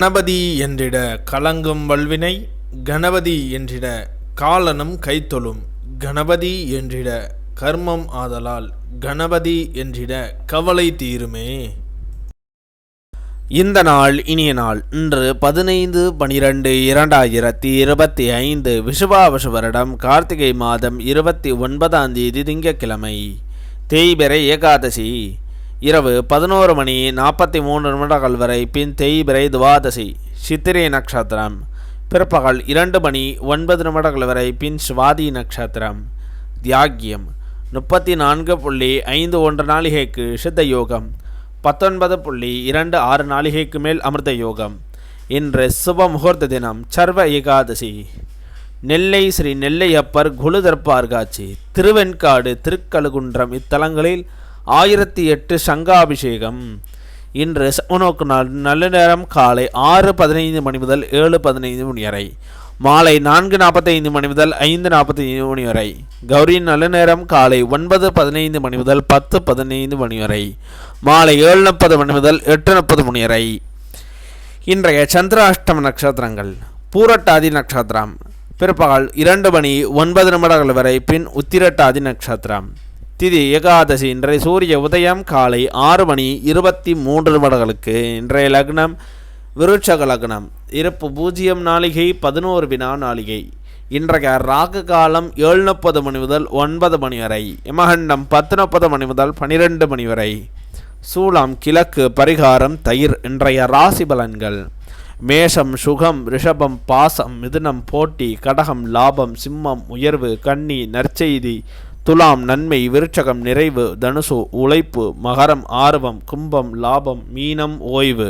கணபதி என்றிட கலங்கும் வல்வினை கணபதி என்றிட காலனும் கைத்தொழும் கணபதி என்றிட கர்மம் ஆதலால் கணபதி என்றிட கவலை தீருமே. இந்த நாள் இனிய நாள் இன்று பதினைந்து பனிரெண்டு இரண்டாயிரத்தி இருபத்தி ஐந்து விஷுவாவசு வருடம் கார்த்திகை மாதம் இருபத்தி ஒன்பதாம் தேதி திங்கக்கிழமை தேய்பிறை ஏகாதசி. இரவு பதினோரு மணி நாற்பத்தி மூன்று நிமிடங்கள் வரை பின் தெய்பிரை துவாதசி சித்திரை நட்சத்திரம். பிற்பகல் இரண்டு மணி ஒன்பது நிமிடங்கள் வரை பின் சுவாதி நட்சத்திரம். தியாகியம் முப்பத்தி நான்கு புள்ளி ஐந்து ஒன்று நாளிகைக்கு சித்த யோகம் பத்தொன்பது புள்ளி இரண்டு ஆறு நாளிகைக்கு மேல் அமிர்த யோகம். இன்று சுப முகூர்த்த தினம் சர்வ ஏகாதசி. நெல்லை ஸ்ரீ நெல்லையப்பர் குழுதற்பார்காட்சி திருவெண்காடு திருக்கழுகுன்றம் இத்தலங்களில் ஆயிரத்தி எட்டு சங்காபிஷேகம். இன்று சமநோக்கு நாள் நல்ல நேரம் காலை ஆறு பதினைந்து மணி முதல் ஏழு பதினைந்து மணி வரை. மாலை நான்கு நாற்பத்தைந்து மணி முதல் ஐந்து நாற்பத்தைந்து மணி வரை. கௌரி நல்ல நேரம் காலை ஒன்பது பதினைந்து மணி முதல் பத்து பதினைந்து மணி வரை. மாலை ஏழு முப்பது மணி முதல் எட்டு முப்பது மணி வரை. இன்றைய சந்திராஷ்டம நட்சத்திரங்கள். பூரட்டாதி நட்சத்திரம். பிற்பகல் இரண்டு மணி ஒன்பது நிமிடங்கள் வரை பின் உத்திரட்டாதி நட்சத்திரம். திதி ஏகாதசி இன்றைய சூரிய உதயம் காலை ஆறு மணி இருபத்தி மூன்று நிமிடங்களுக்கு இன்றைய லக்னம் விருட்சக லக்னம். இருப்பு பூஜ்ஜியம் நாளிகை பதினோரு வினா நாளிகை. இன்றைய ராகு காலம் ஏழு முப்பது மணி முதல் ஒன்பது மணி வரை. யமகண்டம் பத்து முப்பது மணி முதல் பனிரெண்டு மணி வரை. சூளம் கிழக்கு பரிகாரம் தயிர் இன்றைய ராசி பலன்கள். மேஷம் சுகம் ரிஷபம் பாசம் மிதுனம் போட்டி கடகம் லாபம் சிம்மம் உயர்வு கன்னி நற்செய்தி துலாம் நன்மை விருட்சகம் நிறைவு தனுசு உழைப்பு மகரம் ஆர்வம் கும்பம் லாபம் மீனம் ஓய்வு.